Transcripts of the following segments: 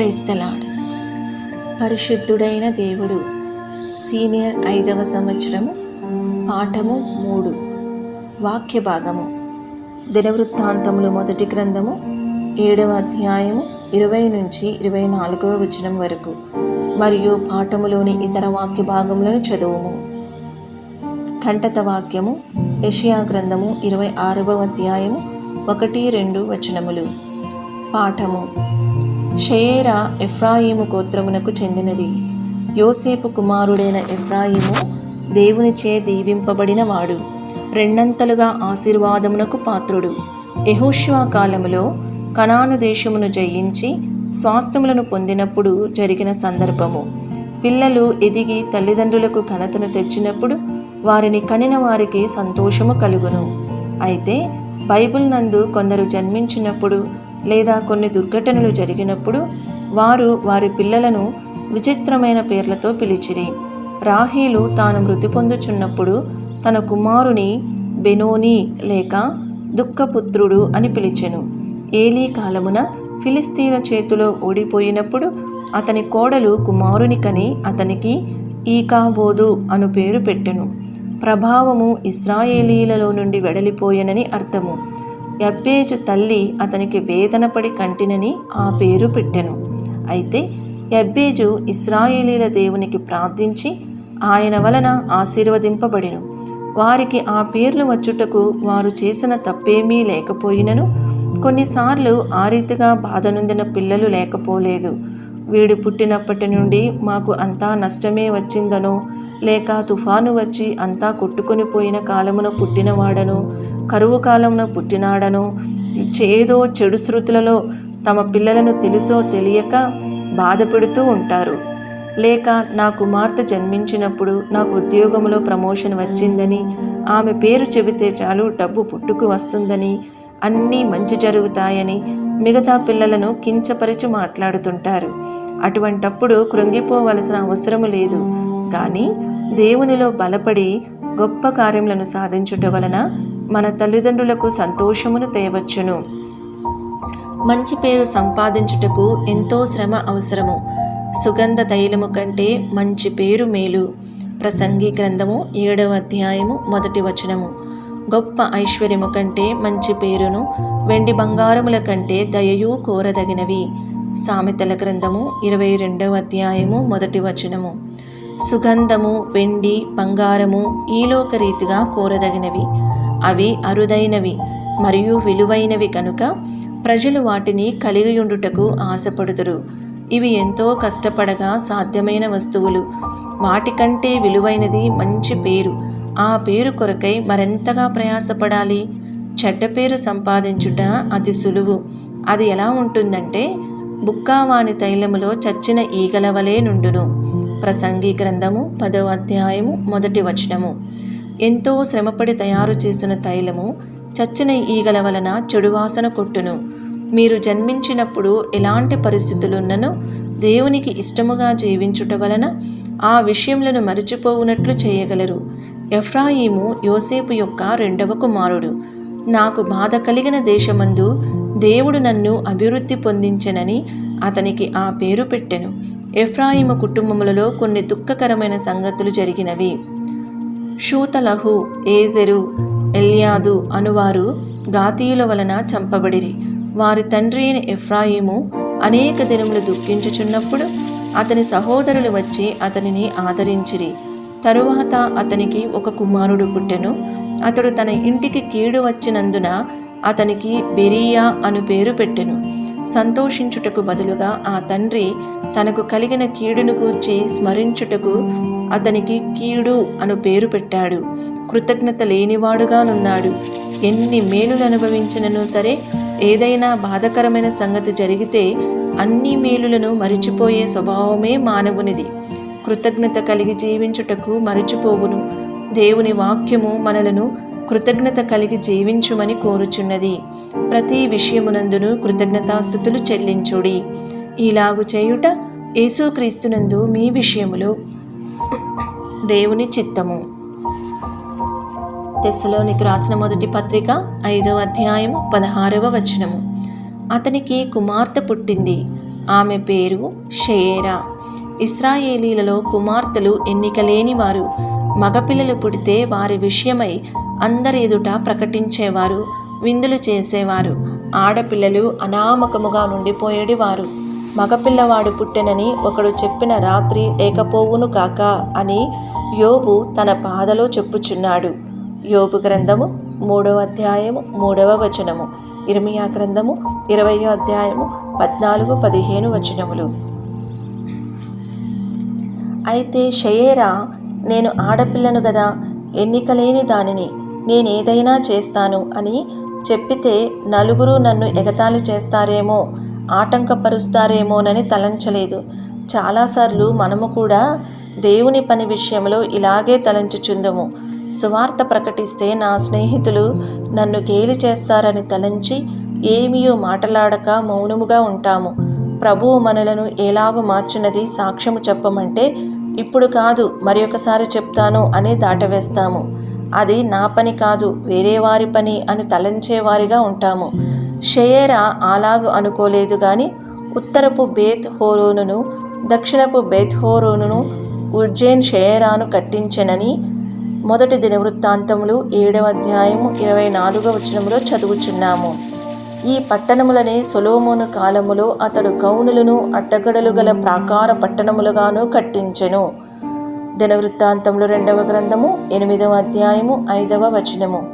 క్రైస్తలాడ్. పరిశుద్ధుడైన దేవుడు. సీనియర్ ఐదవ సంవత్సరము పాఠము మూడు. వాక్య భాగము దినవృత్తాంతములు మొదటి గ్రంథము ఏడవ అధ్యాయము ఇరవై నుంచి ఇరవై నాలుగవ వచనం వరకు. మరియు పాఠములోని ఇతర వాక్య భాగములను చదువుము. కంఠత వాక్యము యషియా గ్రంథము ఇరవై ఆరవ అధ్యాయము ఒకటి రెండు వచనములు. పాఠము. షేరా ఎఫ్రాయిము గోత్రమునకు చెందినది. యోసేపు కుమారుడైన ఎఫ్రాయిము దేవునిచే దీవింపబడిన వాడు. రెండంతలుగా ఆశీర్వాదమునకు పాత్రుడు. యహూష్వా కాలములో కనాను దేశమును జయించి స్వాస్థ్యములను పొందినప్పుడు జరిగిన సందర్భము. పిల్లలు ఎదిగి తల్లిదండ్రులకు ఘనతను తెచ్చినప్పుడు వారిని కనిన వారికి సంతోషము కలుగును. అయితే బైబిల్ నందు కొందరు జన్మించినప్పుడు లేదా కొన్ని దుర్ఘటనలు జరిగినప్పుడు వారు వారి పిల్లలను విచిత్రమైన పేర్లతో పిలిచిరి. రాహీలు తాను మృతి పొందుచున్నప్పుడు తన కుమారుని బెనోని లేక దుఃఖపుత్రుడు అని పిలిచెను. ఏలీ కాలమున ఫిలిస్తీన్ల చేతిలో ఓడిపోయినప్పుడు అతని కోడలు కుమారుని కని అతనికి ఈకాబోదు అను పేరు పెట్టెను. ప్రభావము ఇస్రాయేలీలలో నుండి వెడలిపోయెనని అర్థము. యబ్బేజు తల్లి అతనికి వేదనపడి కంటినని ఆ పేరు పెట్టెను. అయితే యబ్బేజు ఇస్రాయేలీల దేవునికి ప్రార్థించి ఆయన వలన ఆశీర్వదింపబడిను. వారికి ఆ పేర్లు వచ్చుటకు వారు చేసిన తప్పేమీ లేకపోయినను. కొన్నిసార్లు ఆ రీతిగా బాధనుందిన పిల్లలు లేకపోలేదు. వీడు పుట్టినప్పటి నుండి మాకు అంతా నష్టమే వచ్చిందనో లేక తుఫాను వచ్చి అంతా కొట్టుకొని పోయిన కాలమున పుట్టినవాడను కరువు కాలంలో పుట్టినాడనో చేదో చెడు శృతులలో తమ పిల్లలను తెలుసో తెలియక బాధపెడుతూ ఉంటారు. లేక నా కుమార్తె జన్మించినప్పుడు నాకు ఉద్యోగంలో ప్రమోషన్ వచ్చిందని ఆమె పేరు చెబితే చాలు డబ్బు పుట్టుకు వస్తుందని అన్నీ మంచి జరుగుతాయని మిగతా పిల్లలను కించపరిచి మాట్లాడుతుంటారు. అటువంటప్పుడు కృంగిపోవలసిన అవసరము లేదు. కానీ దేవునిలో బలపడి గొప్ప కార్యములను సాధించుట వలన మన తల్లిదండ్రులకు సంతోషమును తేవచ్చును. మంచి పేరు సంపాదించుటకు ఎంతో శ్రమ అవసరము. సుగంధ తైలము కంటే మంచి పేరు మేలు. ప్రసంగి గ్రంథము ఏడవ అధ్యాయము మొదటి వచనము. గొప్ప ఐశ్వర్యము కంటే మంచి పేరును వెండి బంగారముల కంటే దయయు కోరదగినవి. సామెతల గ్రంథము ఇరవై రెండవ అధ్యాయము మొదటి వచనము. సుగంధము వెండి బంగారము ఈలోక రీతిగా కోరదగినవి. అవి అరుదైనవి మరియు విలువైనవి కనుక ప్రజలు వాటిని కలిగియుండుటకు ఆశపడుదురు. ఇవి ఎంతో కష్టపడగా సాధ్యమైన వస్తువులు. వాటికంటే విలువైనది మంచి పేరు. ఆ పేరు కొరకై మరెంతగా ప్రయాసపడాలి? చెడ్డ పేరు సంపాదించుట అతి సులువు. అది ఎలా ఉంటుందంటే బుక్కావాని తైలములో చచ్చిన ఈగల వలె నుండును. ప్రసంగి గ్రంథము పదవ అధ్యాయము మొదటి వచనము. ఎంతో శ్రమపడి తయారు చేసిన తైలము చచ్చిన ఈగల వలన చెడు వాసన కొట్టును. మీరు జన్మించినప్పుడు ఎలాంటి పరిస్థితులున్ననో దేవునికి ఇష్టముగా జీవించుట వలన ఆ విషయములను మరిచిపోవునట్లు చేయగలరు. ఎఫ్రాయిము యోసేపు యొక్క రెండవ కుమారుడు. నాకు బాధ కలిగిన దేశమందు దేవుడు నన్ను అభివృద్ధి పొందించనని అతనికి ఆ పేరు పెట్టెను. ఎఫ్రాయిము కుటుంబములలో కొన్ని దుఃఖకరమైన సంగతులు జరిగినవి. షూతలహు ఏజెరు ఎల్యాదు అనువారు గాతీయుల వలన చంపబడిరి. వారి తండ్రి అయిన ఎఫ్రాయిము అనేక దినములు దుఃఖించుచున్నప్పుడు అతని సహోదరులు వచ్చి అతనిని ఆదరించిరి. తరువాత అతనికి ఒక కుమారుడు పుట్టెను. అతడు తన ఇంటికి కీడు వచ్చినందున అతనికి బెరియా అను పేరు పెట్టెను. సంతోషించుటకు బదులుగా ఆ తండ్రి తనకు కలిగిన కీడును గూర్చి స్మరించుటకు అతనికి కీడు అను పేరు పెట్టాడు. కృతజ్ఞత లేనివాడుగానున్నాడు. ఎన్ని మేలులు అనుభవించినను సరే ఏదైనా బాధకరమైన సంగతి జరిగితే అన్ని మేలులను మరిచిపోయే స్వభావమే మానవునిది. కృతజ్ఞత కలిగి జీవించుటకు మరిచిపోవును. దేవుని వాక్యము మనలను కృతజ్ఞత కలిగి జీవించుమని కోరుచున్నది. ప్రతి విషయమునందును కృతజ్ఞతాస్థుతులు చెల్లించుడి. ఇలాగు చేయుట యేసుక్రీస్తునందు మీ విషయములో. దేవుని చిత్తము. తెస్సలోనికి రాసిన మొదటి పత్రిక ఐదవ అధ్యాయం పదహారవ వచనము. అతనికి కుమార్తె పుట్టింది. ఆమె పేరు షేరా ఇస్రాయేలీలలో కుమార్తెలు ఎన్నికలేని వారు మగపిల్లలు పుడితే వారి విషయమై అందరి ఎదుట ప్రకటించేవారు విందులు చేసేవారు. ఆడపిల్లలు అనామకముగా నుండిపోయేడివారు. మగపిల్లవాడు పుట్టెనని ఒకడు చెప్పిన రాత్రి లేకపోవును కాక అని యోబు తన పాదలో చెప్పుచున్నాడు. యోబు గ్రంథము మూడవ అధ్యాయము మూడవ వచనము. ఇర్మియా గ్రంథము ఇరవయో అధ్యాయము పద్నాలుగు పదిహేను వచనములు. అయితే షయేరా నేను ఆడపిల్లను గదా ఎన్నికలేని దానిని నేనేదైనా చేస్తాను అని చెప్పితే నలుగురు నన్ను ఎగతాళి చేస్తారేమో ఆటంకపరుస్తారేమోనని తలంచలేదు. చాలాసార్లు మనము కూడా దేవుని పని విషయంలో ఇలాగే తలంచుచుందము సువార్త ప్రకటిస్తే నా స్నేహితులు నన్ను గేలి చేస్తారని తలంచి ఏమీయో మాటలాడక మౌనముగా ఉంటాము. ప్రభువు మనలను ఎలాగో మార్చినది సాక్ష్యము చెప్పమంటే ఇప్పుడు కాదు మరి ఒకసారి చెప్తాను అని దాటవేస్తాము. అది నా పని కాదు వేరే వారి పని అని తలంచేవారిగా ఉంటాము. షయేరా అలాగు అనుకోలేదు గాని ఉత్తరపు బేత్ హోరోనును దక్షిణపు బేత్ హోరోనును ఉజ్జైన్ షయేరాను కట్టించెనని మొదటి దినవృత్తాంతములు ఏడవ అధ్యాయము ఇరవై నాలుగవ వచనములో చదువుచున్నాము. ఈ పట్టణములనే సొలోమోను కాలములో అతడు గౌనులను అట్టగడలు గల ప్రాకార పట్టణములుగాను కట్టించెను. దినవృత్తాంతములు రెండవ గ్రంథము ఎనిమిదవ అధ్యాయము ఐదవ వచనము.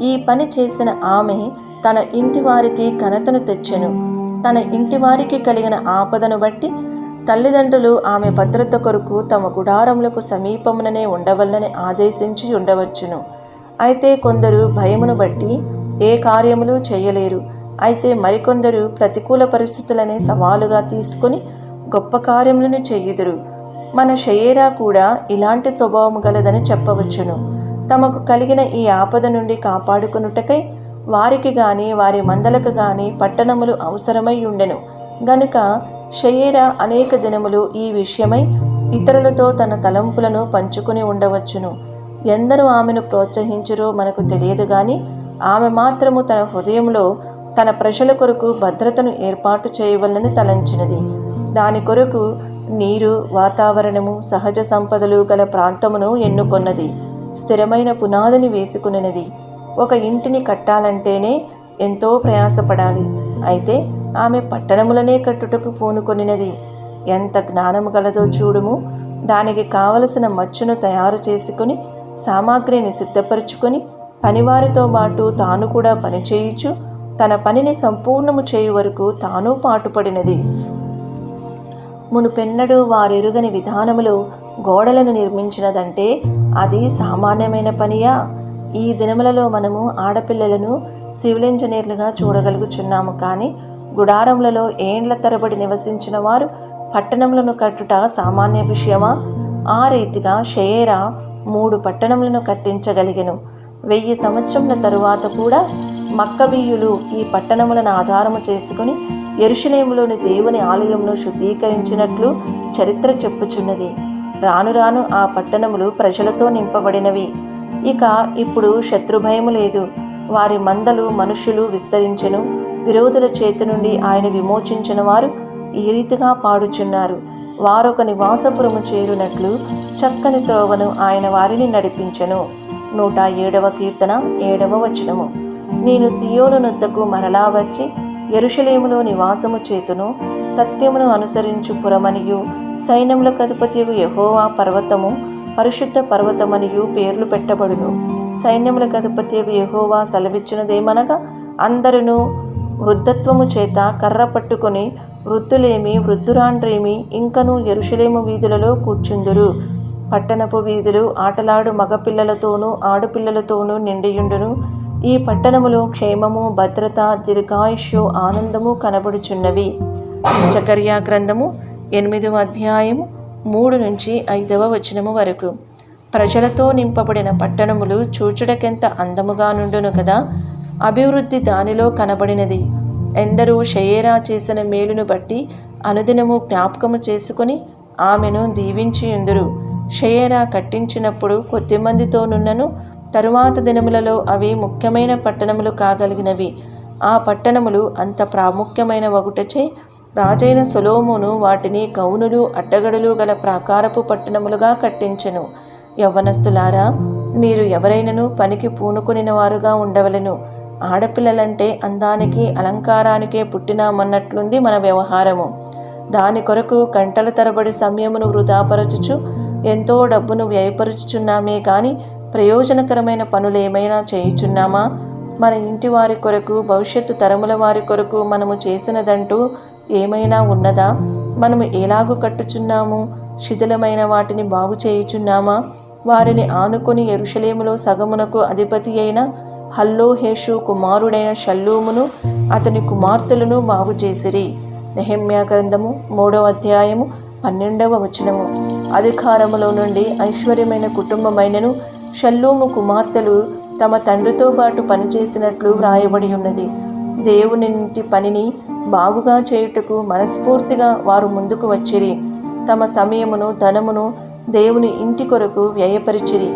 ఈ పని చేసిన ఆమె తన ఇంటి వారికి ఘనతను తెచ్చెను. తన ఇంటి వారికి కలిగిన ఆపదను బట్టి తల్లిదండ్రులు ఆమె భద్రత కొరకు తమ గుడారములకు సమీపముననే ఉండవల్లని ఆదేశించి ఉండవచ్చును. అయితే కొందరు భయమును బట్టి ఏ కార్యములు చేయలేరు. అయితే మరికొందరు ప్రతికూల పరిస్థితులనే సవాలుగా తీసుకుని గొప్ప కార్యములను చేయుదురు. మన షయేరా కూడా ఇలాంటి స్వభావం గలదని చెప్పవచ్చును. తమకు కలిగిన ఈ ఆపద నుండి కాపాడుకొనుటకై వారికి గాని వారి మందలకు గాని పట్టణములు అవసరమై ఉండెను. గనుక షయేరా అనేక దినములు ఈ విషయమై ఇతరులతో తన తలంపులను పంచుకుని ఉండవచ్చును. ఎందరూ ఆమెను ప్రోత్సహించరో మనకు తెలియదు గాని ఆమె మాత్రము తన హృదయంలో తన ప్రజల కొరకు భద్రతను ఏర్పాటు చేయవలనని తలంచినది. దాని కొరకు నీరు వాతావరణము సహజ సంపదలు గల ప్రాంతమును ఎన్నుకొన్నది. స్థిరమైన పునాదిని వేసుకునేది ఒక ఇంటిని కట్టాలంటేనే ఎంతో ప్రయాసపడాలి. అయితే ఆమె పట్టణములనే కట్టుటకు పూనుకొనినది. ఎంత జ్ఞానము గలదో చూడుము. దానికి కావలసిన మచ్చును తయారు చేసుకుని సామాగ్రిని సిద్ధపరుచుకొని పనివారితో పాటు తాను కూడా పనిచేయుచు తన పనిని సంపూర్ణము చేయు వరకు తాను పాటుపడినది. మునుపెన్నడూ వారెరుగని విధానములో గోడలను నిర్మించినదంటే అది సామాన్యమైన పనియా? ఈ దినములలో మనము ఆడపిల్లలను సివిల్ ఇంజనీర్లుగా చూడగలుగుచున్నాము కానీ గుడారములలో ఏండ్ల తరబడి నివసించిన వారు పట్టణములను కట్టుట సామాన్య విషయమా? ఆ రీతిగా షేరా మూడు పట్టణములను కట్టించగలిగెను. వెయ్యి సంవత్సరముల తరువాత కూడా మక్కబీయులు ఈ పట్టణములను ఆధారము చేసుకుని ఎరుషలేములోని దేవుని ఆలయమును శుద్ధీకరించినట్లు చరిత్ర చెప్పుచున్నది. రాను రాను ఆ పట్టణములు ప్రజలతో నింపబడినవి. ఇక ఇప్పుడు శత్రుభయము లేదు. వారి మందలు మనుషులు విస్తరించెను. విరోధుల చేతి నుండి ఆయన విమోచించిన వారు ఈ రీతిగా పాడుచున్నారు. వారొక నివాసపురము చేరునట్లు చక్కని త్రోవను ఆయన వారిని నడిపించెను. నూట ఏడవ కీర్తన ఏడవ వచనము. నేను సియోను నొద్దకు మరలా వచ్చి ఎరుషలేములో నివాసము చేతును సత్యమును అనుసరించు పురమనియు సైన్యముల అధిపతియు యహోవా పర్వతము పరిశుద్ధ పర్వతమనియు పేర్లు పెట్టబడును. సైన్యముల అధిపతియు యహోవా సెలవిచ్చినదేమనగా అందరును వృద్ధత్వము చేత కర్ర పట్టుకొని వృద్ధులేమి వృద్ధురాండ్రేమి ఇంకను ఎరుషలేము వీధులలో కూర్చుందురు. పట్టణపు వీధులు ఆటలాడు మగపిల్లలతోనూ ఆడపిల్లలతోనూ నిండియుండును. ఈ పట్టణములో క్షేమము భద్రత దీర్ఘాయుషు ఆనందము కనబడుచున్నవి. చకర్యా గ్రంథము ఎనిమిదవ అధ్యాయము మూడు నుంచి ఐదవ వచనము వరకు. ప్రజలతో నింపబడిన పట్టణములు చూచుడకెంత అందముగా నుండును కదా? అభివృద్ధి దానిలో కనబడినది. ఎందరూ షయేరా చేసిన మేలును బట్టి అనుదినము జ్ఞాపకము చేసుకుని ఆమెను దీవించియుందురు. షయేరా కట్టించినప్పుడు కొద్దిమందితోనున్నను తరువాత దినములలో అవి ముఖ్యమైన పట్టణములు కాగలిగినవి. ఆ పట్టణములు అంత ప్రాముఖ్యమైన ఒకటచే రాజైన సొలోమును వాటిని గౌనులు అడ్డగడులు గల ప్రాకారపు పట్టణములుగా కట్టించెను. యవ్వనస్తులారా మీరు ఎవరైనను పనికి పూనుకునిన వారుగా ఉండవలెను. ఆడపిల్లలంటే అందానికి అలంకారానికే పుట్టినామన్నట్లుంది మన వ్యవహారము. దాని కొరకు గంటల తరబడి సమయమును వృధాపరచుచు ఎంతో డబ్బును వ్యయపరుచుచున్నామే కానీ ప్రయోజనకరమైన పనులు ఏమైనా చేయుచున్నామా? మన ఇంటి వారి కొరకు భవిష్యత్తు తరముల వారి కొరకు మనము చేసినదంటూ ఏమైనా ఉన్నదా? మనము ఎలాగు కట్టుచున్నాము? శిథిలమైన వాటిని బాగు చేయుచున్నామా? వారిని ఆనుకొని ఎరుషలేములో సగమునకు అధిపతి అయిన హల్లోహేషు కుమారుడైన షల్లూమును అతని కుమార్తెలను బాగు చేసిరి. నెహమ్యా గ్రంథము మూడవ అధ్యాయము పన్నెండవ వచనము. అధికారములో నుండి ఐశ్వర్యమైన కుటుంబమైనను షల్లూము కుమార్తెలు తమ తండ్రితో పాటు పనిచేసినట్లు వ్రాయబడి ఉన్నది. దేవుని ఇంటి పనిని బాగుగా చేయుటకు మనస్ఫూర్తిగా వారు ముందుకు వచ్చిరి. తమ సమయమును ధనమును దేవుని ఇంటి కొరకు వ్యయపరిచిరి.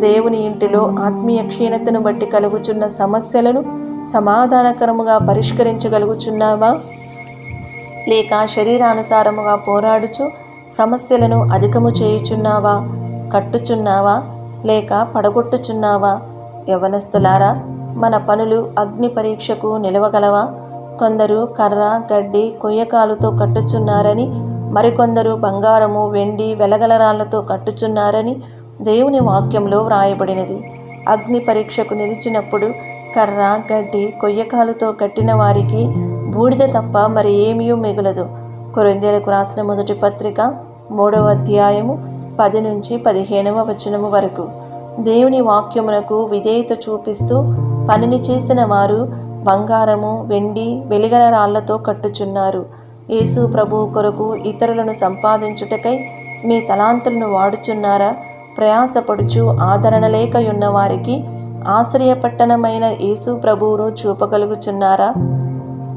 దేవుని ఇంటిలో ఆత్మీయ క్షీణతను బట్టి కలుగుచున్న సమస్యలను సమాధానకరముగా పరిష్కరించగలుగుచున్నావా? లేక శరీరానుసారముగా పోరాడుచు సమస్యలను అధికము చేయుచున్నావా? కట్టుచున్నావా? లేక పడగొట్టుచున్నావా? యవనస్తులారా మన పనులు అగ్ని పరీక్షకు నిలవగలవా? కొందరు కర్ర గడ్డి కొయ్యకాలుతో కట్టుచున్నారని మరికొందరు బంగారము వెండి వెలగలరాళ్ళతో కట్టుచున్నారని దేవుని వాక్యంలో వ్రాయబడినది. అగ్ని పరీక్షకు నిలిచినప్పుడు కర్ర గడ్డి కొయ్యకాలుతో కట్టిన వారికి బూడిద తప్ప మరి ఏమీ మిగులదు. కొరిందేలకు రాసిన మొదటి పత్రిక మూడవ అధ్యాయము పది నుంచి పదిహేనవ వచనము వరకు. దేవుని వాక్యమునకు విధేయత చూపిస్తూ పనిని చేసిన వారు బంగారము వెండి వెలిగల రాళ్ళతో కట్టుచున్నారు. యేసు ప్రభు కొరకు ఇతరులను సంపాదించుటకై మీ తలాంతులను వాడుచున్నారా? ప్రయాసపడుచు ఆదరణ లేక ఉన్నవారికి ఆశ్రయపట్టణమైన యేసు ప్రభువును చూపగలుగుచున్నారా?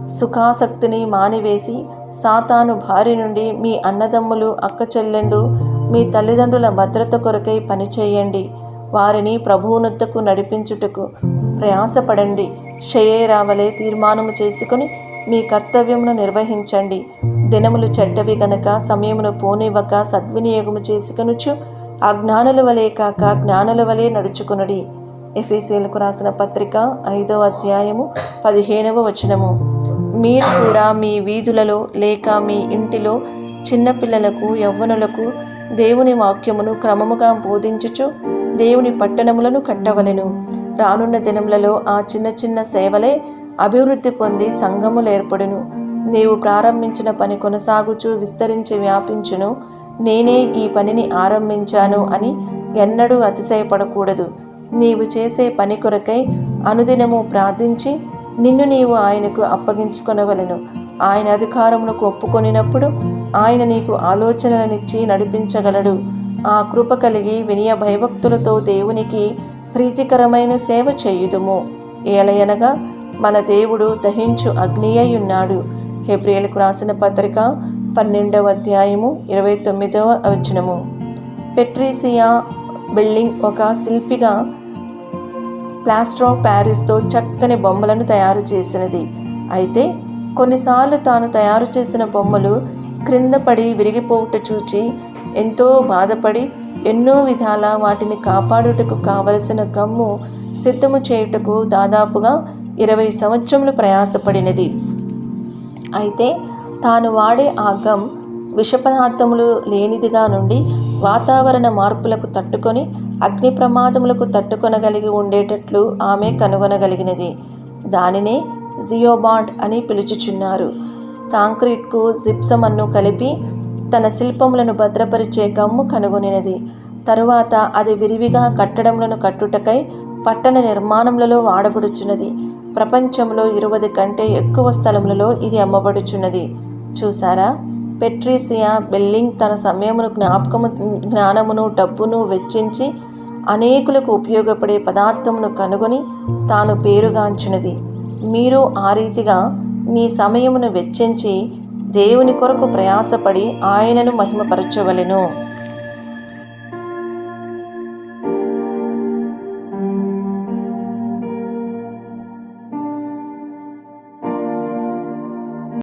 సుఖాసక్తిని మానివేసి సాతాను భార్య నుండి మీ అన్నదమ్ములు అక్క చెల్లెండ్రు మీ తల్లిదండ్రుల భద్రత కొరకై పనిచేయండి వారిని ప్రభువునొద్దకు నడిపించుటకు ప్రయాసపడండి. షయేరావలే తీర్మానము చేసుకుని మీ కర్తవ్యమును నిర్వహించండి. దినములు చెడ్డవి గనక సమయమును పోనివ్వక సద్వినియోగము చేసుకొనుచు అజ్ఞానుల వలె కాక జ్ఞానుల వలె నడుచుకునుడి. ఎఫీసీలకు రాసిన పత్రిక ఐదవ అధ్యాయము పదిహేనవ వచనము. మీరు కూడా మీ వీధులలో లేక మీ ఇంటిలో చిన్నపిల్లలకు యవ్వనులకు దేవుని వాక్యమును క్రమముగా బోధించుచు దేవుని పట్టణములను కట్టవలెను. రానున్న దినములలో ఆ చిన్న చిన్న సేవలే అభివృద్ధి పొంది సంఘములు ఏర్పడును. నీవు ప్రారంభించిన పని కొనసాగుచు విస్తరించి వ్యాపించును. నేనే ఈ పనిని ఆరంభించాను అని ఎన్నడూ అతిశయపడకూడదు. నీవు చేసే పని కొరకై అనుదినము ప్రార్థించి నిన్ను నీవు ఆయనకు అప్పగించుకొనవలను. ఆయన అధికారమునకు ఒప్పుకొనినప్పుడు ఆయన నీకు ఆలోచనలనిచ్చి నడిపించగలడు. ఆ కృప కలిగి వినయ భయభక్తులతో దేవునికి ప్రీతికరమైన సేవ చేయుదుము. ఏలయనగా మన దేవుడు దహించు అగ్ని అయి ఉన్నాడు హెబ్రియలకు రాసిన పత్రిక పన్నెండవ అధ్యాయము ఇరవై తొమ్మిదవ వచనము. పెట్రీసియా బిల్డింగ్ ఒక శిల్పిగా ప్లాస్టర్ ఆఫ్ ప్యారిస్తో చక్కని బొమ్మలను తయారు చేసినది. అయితే కొన్నిసార్లు తాను తయారు చేసిన బొమ్మలు క్రింద పడి విరిగిపోవుట చూచి ఎంతో బాధపడి ఎన్నో విధాల వాటిని కాపాడుటకు కావలసిన గమ్ము సిద్ధము చేయుటకు దాదాపుగా ఇరవై సంవత్సరములు ప్రయాసపడినది. అయితే తాను వాడే ఆ గమ్ విష పదార్థములు లేనిదిగా నుండి వాతావరణ మార్పులకు తట్టుకొని అగ్ని ప్రమాదములకు తట్టుకొనగలిగి ఉండేటట్లు ఆమె కనుగొనగలిగినది. దానినే జియోబాండ్ అని పిలుచుచున్నారు. కాంక్రీట్కు జిప్సమన్ను కలిపి తన శిల్పములను భద్రపరిచే గమ్ము కనుగొనినది. తరువాత అది విరివిగా కట్టడములను కట్టుటకై పట్టణ నిర్మాణములలో వాడబడుచున్నది. ప్రపంచంలో ఇరవై కంటే ఎక్కువ స్థలములలో ఇది అమ్మబడుచున్నది. చూసారా పెట్రీసియా బెల్లింగ్ తన సమయమును జ్ఞాపకము జ్ఞానమును డబ్బును వెచ్చించి అనేకులకు ఉపయోగపడే పదార్థమును కనుగొని తాను పేరుగాంచినది. మీరు ఆ రీతిగా మీ సమయమును వెచ్చించి దేవుని కొరకు ప్రయాసపడి ఆయనను మహిమపరచవలెను.